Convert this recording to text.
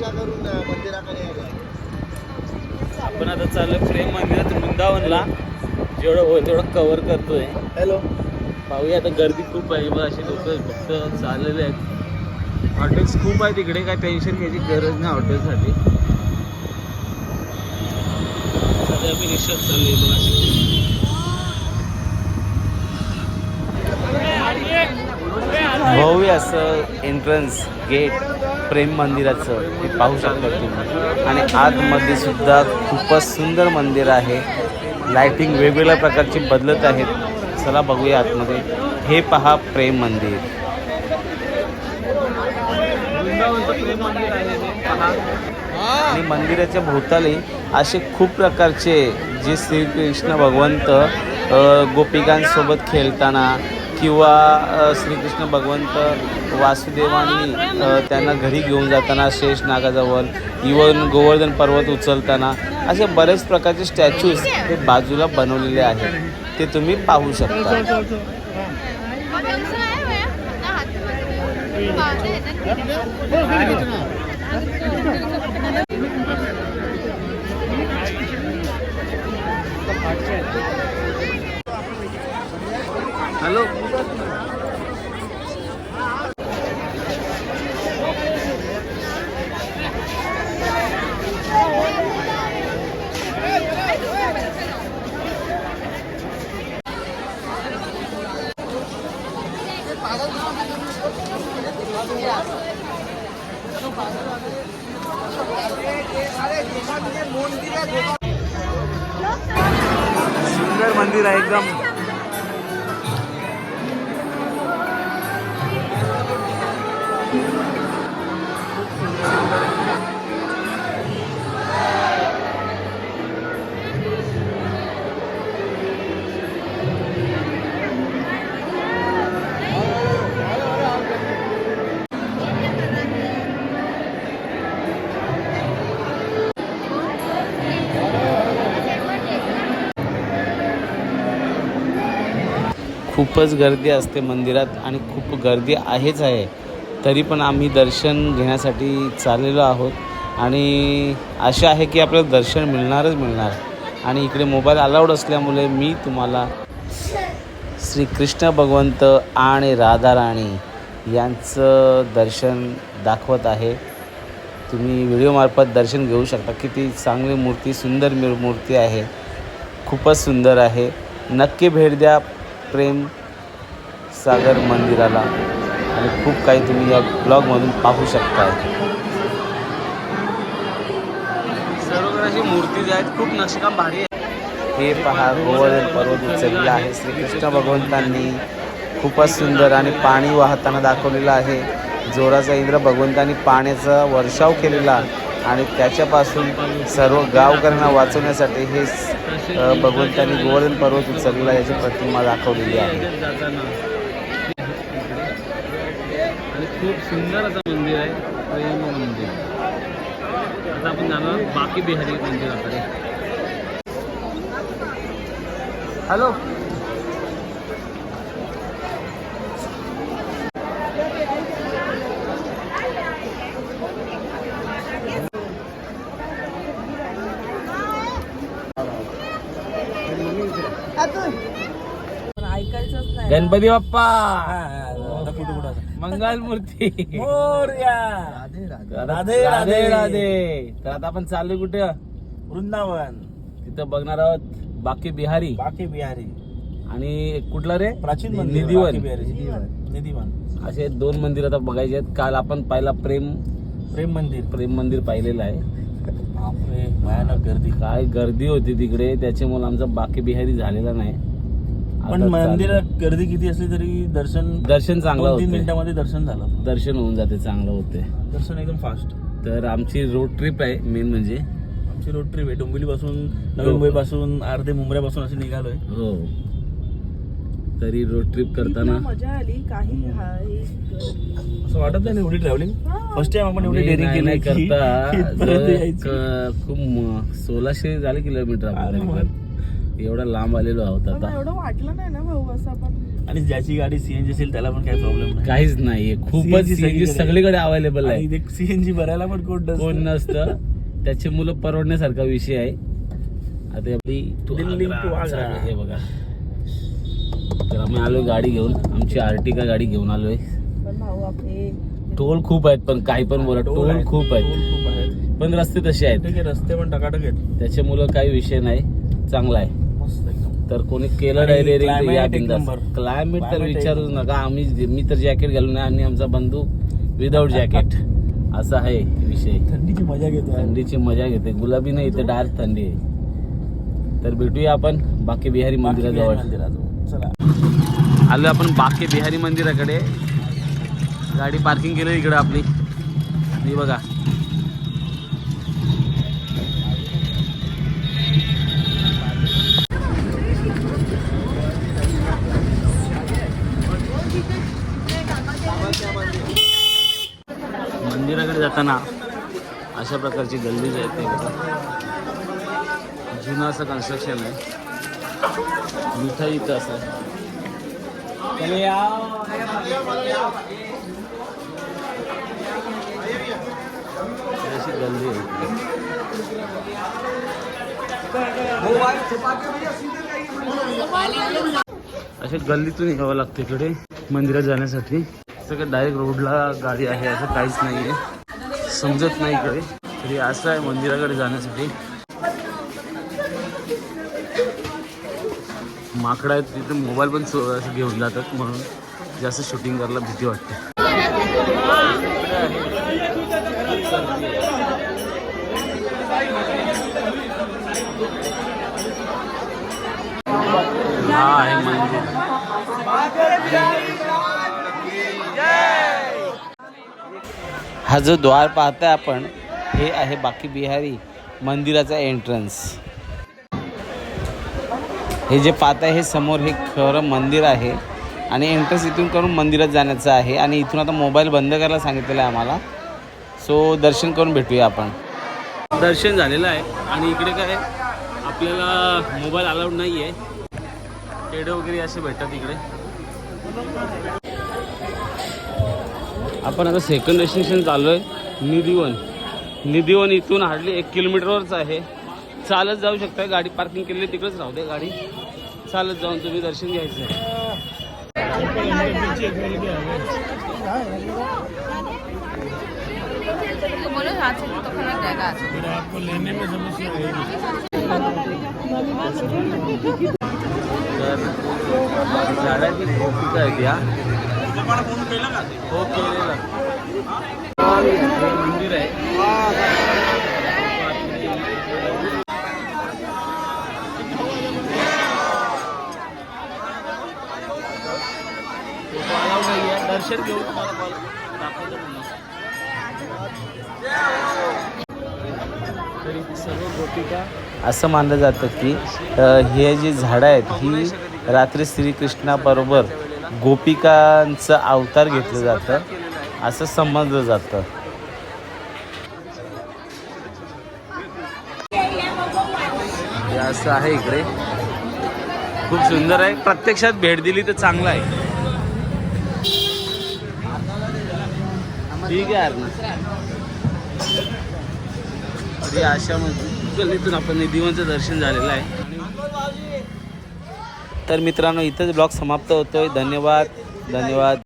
करून मंदिराकडे यायला. आपण आता चाललो प्रेम मंदिरात वृंदावनला जेवढं होईल तेवढं कव्हर करतोय हॅलो पाहूया आता गर्दी खूप आहे बघ असे लोक फक्त चाललेले आहेत हॉटेल्स खूप आहे तिकडे काय टेन्शन घ्यायची गरज नाही हॉटेलसाठी सध्या आम्ही रिक्षात चाललोय बघ अशी भव्य असं एंट्रन्स गेट प्रेम मंदिराचं ते पाहू शकता तुम्ही. आणि आतमध्ये सुद्धा खूपच सुंदर मंदिर आहे. लाइटिंग वेगवेगळ्या प्रकारची बदलत आहेत. चला बघूया आतमध्ये. हे पहा प्रेम मंदिर. आणि मंदिराच्या भोवताली असे खूप प्रकारचे जे श्रीकृष्ण भगवंत गोपिकांसोबत खेळताना किंवा श्रीकृष्ण भगवंत वासुदेवांनी त्यांना घरी घेऊन जाताना शेष नागाजवळ इवन गोवर्धन पर्वत उचलताना असे बरेच प्रकारचे स्टॅच्यूज हे बाजूला बनवलेले आहेत. ते तुम्ही पाहू शकता. हॅलो. सुंदर मंदिर आहे एकदम. खूपच गर्दी असते मंदिरात आणि खूप गर्दी आहेच आहे. तरी पण आम्ही दर्शन घेण्यासाठी चाललेलो आहोत. आणि आशा आहे की आपल्याला दर्शन मिळणारच मिळणार. आणि इकडे मोबाईल अलाउड असल्यामुळे मी तुम्हाला श्रीकृष्ण भगवंत आणि राधाराणी यांचं दर्शन दाखवत आहे. तुम्ही व्हिडिओमार्फत दर्शन घेऊ शकता. किती चांगली मूर्ती सुंदर मूर्ती आहे. खूपच सुंदर आहे. नक्की भेट द्या. प्रेम सागर मंदिराला. आणि खूप काही तुम्ही या ब्लॉगमधून पाहू शकता मूर्ती जी आहेत खूप नक्षीकाम भारी आहे. हे पहा गोवर्धन पर्वत उचललेला आहे. श्रीकृष्ण भगवंतांनी खूपच सुंदर आणि पाणी वाहताना दाखवलेलं आहे. जोराचा इंद्र भगवंतांनी पाण्याचा वर्षाव केलेला. आणि त्याच्यापासून सर्व गावकऱ्यांना वाचवण्यासाठी हे भगवंतांनी गोवर्धन पर्वत उचललेला याची प्रतिमा दाखवलेली आहे. खूप सुंदर असं मंदिर आहे. प्रेम मंदिर. आता आपण जाणार बाकी बिहारी मंदिराकडे. हॅलो. गणपती बाप्पा. मंगल मूर्ती राधे राधे. राधे तर आता आपण चाललोय कुठे? वृंदावन. तिथं बघणार आहोत बाकी बिहारी. बाकी बिहारी. आणि कुठला रे? प्राचीन मंदिर निधिवन. निधिवन. असे दोन मंदिर आता बघायचे आहेत. काल आपण पहिला प्रेम. प्रेम मंदिर. प्रेम मंदिर पाहिलेलं आहे. बापरे भयानक गर्दी. काय गर्दी होती तिकडे. त्याच्यामुळे आमचा बाकी बिहारी झालेला नाही. पण आता मंदिरात. गर्दी किती असली तरी दर्शन दर्शन चांगलं दोन तीन होते मिनिटामध्ये दर्शन झालं. दर्शन होऊन जाते चांगलं होते दर्शन एकदम फास्ट तर आमची रोड ट्रिप आहे मेन म्हणजे. आमची रोड ट्रिप आहे. डोंबिवली पासून नवी हो. मुंबई पासून अर्धे मुंबऱ्यापासून असे निघालोय. हो. तरी रोड ट्रिप करताना. मजा आली काही हा- हे- असं वाटत नाही ना एवढी ट्रॅव्हलिंग फर्स्ट टाइम आपण एवढी आम्ही डेअरिंग नाही- केली नाही की करता. इथपर्यंत जवळ यायची. क- खूप म- सोळाशे झाले किलोमीटर आपण तरी. पण. एवढा लांब आलेलो आहोत आता. एवढं वाटलं नाही ना भाऊ असं पण आणि ज्याची गाडी सीएनजी असेल त्याला पण काही प्रॉब्लेम नाही. काहीच नाहीये. खूपच CNG सीएनजी सगळीकडे. अवेलेबल आहे. आणि सीएनजी भरायला पण कोण नसतं. कोण नसतं. त्याचे मुलं परवडण्यासारखा विषय आहे. आता आपली to दिल्ली आग्रा to आग्रा. चालू आहे बघा. तर आम्ही आलोय गाडी घेऊन. आमची आर्टिका गाडी घेऊन आलोय. पण भाऊ आपले टोल खूप आहेत पण काही पण बोला. टोल आहेत. खूप आहेत. टोल खूप आहेत. पण रस्ते तसे आहेत. ठीक आहे रस्ते पण टकाटक आहेत. त्याच्यामुळं काही विषय नाही. चांगला आहे. तर कोणी केलं आणि डायरेक्ट climate एक number. क्लायमेट तर Climate एक विचारूच नका. आम्ही मी तर जॅकेट घालून आहे आणि आमचा बंधू विदाऊट जॅकेट असा आहे विषय. थंडीची मजा घेतो आहे. थंडीची मजा घेते गुलाबी नाही इथे डार्क थंडी आहे. तर भेटूया आपण बाकी बिहारी बाकी मंदिराजवळ. मंदिराजवळ. चला. आलो आपण बाके बिहारी मंदिराकडे. गाडी पार्किंग केलं इकडे आपली. ही बघा. जाताना अशा प्रकारची गल्ली जी आहे ते जुनं असं कन्स्ट्रक्शन आहे. मिठाई इथं असं गल्ली आहे. अशा गल्लीतून यावं लागतं इकडे. मंदिरात जाण्यासाठी. सगळं डायरेक्ट रोडला गाडी आहे असं काहीच नाही आहे समजत नाही इकडे. तरी असं आहे मंदिराकडे जाण्यासाठी. माकडं आहेत तिथे मोबाईल पण असं घेऊन जातात म्हणून. जास्त शूटिंग करायला भीती वाटते हा आहे मंदिर हा जो द्वार पाहताय आपण हे आहे बाकी बिहारी मंदिराचा एंट्रन्स हे जे पाहताय हे समोर हे खरं मंदिर आहे. आणि एंट्रन्स इथून करून मंदिरात जाण्याचं आहे. आणि इथून आता मोबाईल बंद करायला सांगितलेलं आहे आम्हाला. सो दर्शन करून भेटूया आपण. दर्शन झालेलं आहे. आणि इकडे काय आपल्याला मोबाईल अलाउड नाही आहे टेडे वगैरे असे भेटतात इकडे. आपण आता सेकंड डेस्टिनेशन चाललो आहे निधीवन. निधीवन इथून हार्डली एक किलोमीटरवरच आहे. चालत जाऊ शकता गाडी पार्किंग केलेली तिकडेच राहू दे गाडी. चालत जाऊन तुम्ही दर्शन घ्यायचं आहे. झाडाची हाथ से तो खराब फोन केला का? हो केलेला. मंदिर आहे. दर्शन घेऊन तुम्हाला कॉल दाखवतो सर्व गोपिका असं मानलं जातं की हे जी झाडं आहेत ही रात्री श्रीकृष्णाबरोबर गोपिकांचं अवतार घेतलं जातं. असं समजलं जातं. असं आहे इकडे. खूप सुंदर आहे. प्रत्यक्षात भेट दिली तर चांगलं आहे. ठीक आहे यार ना तरी अशा गल्लीतून आपण निधीवंचं दर्शन झालेलं आहे. तर मित्रांनो इथंच ब्लॉग समाप्त होतोय. धन्यवाद. धन्यवाद.